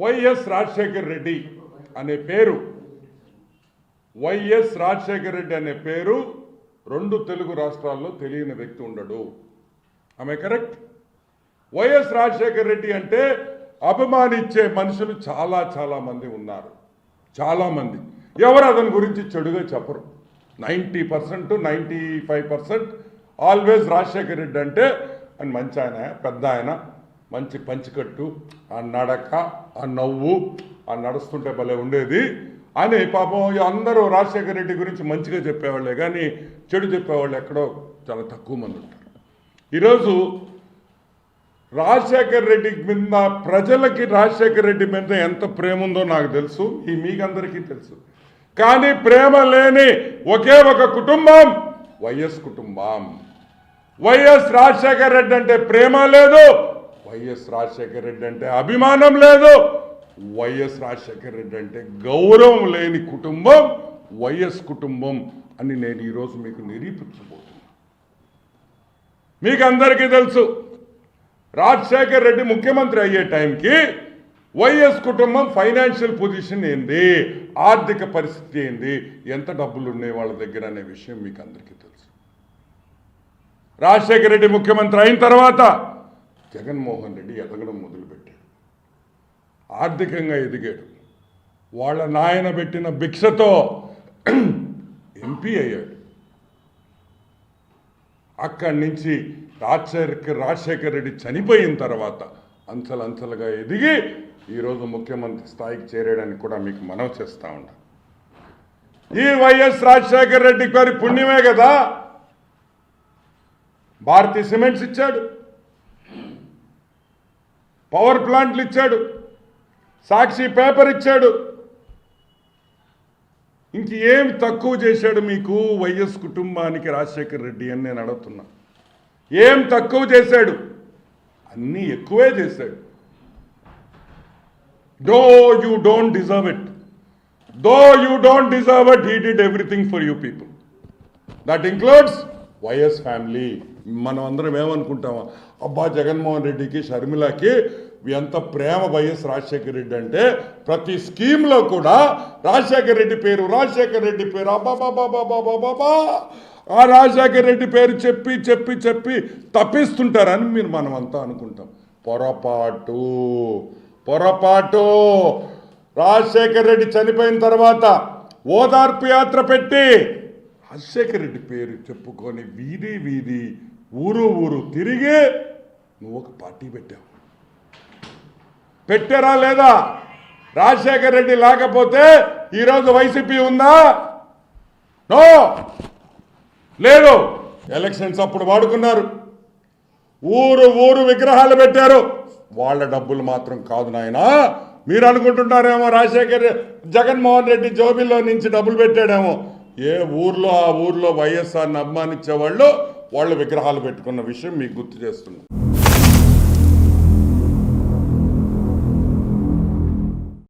YS Rajasekhar Reddy అనే పేరు. YS Rajasekhar Reddy అనే పేరు రెండు తెలుగు రాష్ట్రాల్లో తెలియని వ్యక్తి ఉండడు. ఆమె కరెక్ట్ వైఎస్ రాజశేఖర్ రెడ్డి అంటే అభిమానించే మనుషులు చాలా చాలా మంది ఉన్నారు. చాలా మంది. ఎవరు అతని గురించి చెడుగా చెప్పరు. Ninety percent ninety five percent always Rajasekhar Reddy అంటే అని మంచి ఆయన పెద్ద ఆయన. మంచి పంచికట్టు ఆ నడక ఆ నవ్వు ఆ నడుస్తుంటే భలే ఉండేది అని పాపం అందరూ రాజశేఖర్ రెడ్డి గురించి మంచిగా చెప్పేవాళ్ళే కానీ చెడు చెప్పేవాళ్ళు ఎక్కడో చాలా తక్కువ మంది ఉంటారు. ఈరోజు రాజశేఖర్ రెడ్డి మీద ప్రజలకి రాజశేఖర్ రెడ్డి మీద ఎంత ప్రేమ ఉందో నాకు తెలుసు ఈ మీకందరికీ తెలుసు. కానీ ప్రేమ లేని ఒకే ఒక కుటుంబం వైఎస్ కుటుంబం. వైఎస్ రాజశేఖర్ రెడ్డి అంటే ప్రేమ లేదు వైఎస్ రాజశేఖర్ రెడ్డి అంటే అభిమానం లేదు. వైఎస్ రాజశేఖర్ రెడ్డి అంటే గౌరవం లేని కుటుంబం వైఎస్ కుటుంబం అని నేను ఈరోజు మీకు నిరూపించబోతున్నా. మీకు అందరికీ తెలుసు రాజశేఖర్ రెడ్డి ముఖ్యమంత్రి అయ్యే టైంకి వైఎస్ కుటుంబం ఫైనాన్షియల్ పొజిషన్ ఏంది ఆర్థిక పరిస్థితి ఏంది ఎంత డబ్బులు ఉన్నాయి వాళ్ళ దగ్గర అనే విషయం మీకు అందరికీ తెలుసు. రాజశేఖర్ రెడ్డి ముఖ్యమంత్రి అయిన తర్వాత జగన్మోహన్ రెడ్డి ఎదగడం మొదలుపెట్టాడు. ఆర్థికంగా ఎదిగాడు. వాళ్ళ నాయన పెట్టిన భిక్షతో ఎంపీ అయ్యాడు. అక్కడి నుంచి రాజశేఖర్ రాజశేఖర్ రెడ్డి చనిపోయిన తర్వాత అంచెలంచెలుగా ఎదిగి ఈరోజు ముఖ్యమంత్రి స్థాయికి చేరేయడానికి కూడా మీకు మనవి చేస్తూ ఉంటా ఈ వైఎస్ రాజశేఖర్ రెడ్డి గారి పుణ్యమే కదా. భారతీయ సిమెంట్స్ ఇచ్చాడు. పవర్ ప్లాంట్లు ఇచ్చాడు. సాక్షి పేపర్ ఇచ్చాడు. ఇంక ఏం తక్కువ చేశాడు మీకు వైఎస్ కుటుంబానికి రాజశేఖర్ రెడ్డి అని నేను అడుగుతున్నా. ఏం తక్కువ చేశాడు? అన్నీ ఎక్కువే చేశాడు. Though you don't deserve it. Though you don't deserve it. He did everything for you people. That includes YS family. మనం అందరం ఏమనుకుంటామా? అబ్బా జగన్మోహన్ రెడ్డికి షర్మిలకి ఎంత ప్రేమ వైఎస్ రాజశేఖర రెడ్డి అంటే ప్రతి స్కీమ్లో కూడా రాజశేఖర రెడ్డి పేరు రాజశేఖర రెడ్డి పేరు అబ్బాబాబాబాబాబాబా ఆ రాజశేఖర రెడ్డి పేరు చెప్పి చెప్పి చెప్పి తప్పిస్తుంటారని మీరు మనం అంతా అనుకుంటాం. పొరపాటు పొరపాటు. రాజశేఖర రెడ్డి చనిపోయిన తర్వాత ఓదార్పు యాత్ర పెట్టి రాజశేఖర రెడ్డి పేరు చెప్పుకొని వీధి వీధి ఊరు ఊరు తిరిగి నువ్వు ఒక పార్టీ పెట్టావు. పెట్టారా లేదా? రాజశేఖర్ రెడ్డి లేకపోతే ఈరోజు వైసీపీ ఉందా? నో. లేదు. ఎలక్షన్స్ అప్పుడు వాడుకున్నారు. ఊరు ఊరు విగ్రహాలు పెట్టారు. వాళ్ళ డబ్బులు మాత్రం కాదు నాయనా. మీరు అనుకుంటున్నారేమో రాజశేఖర్ జగన్మోహన్ రెడ్డి జోబిలో నుంచి డబ్బులు పెట్టాడేమో. ఏ ఊర్లో ఆ ఊర్లో వైఎస్ఆర్ని అభిమానించేవాళ్ళు వాళ్ళు విగ్రహాలు పెట్టుకున్న విషయం మీకు గుర్తు చేస్తున్నాం.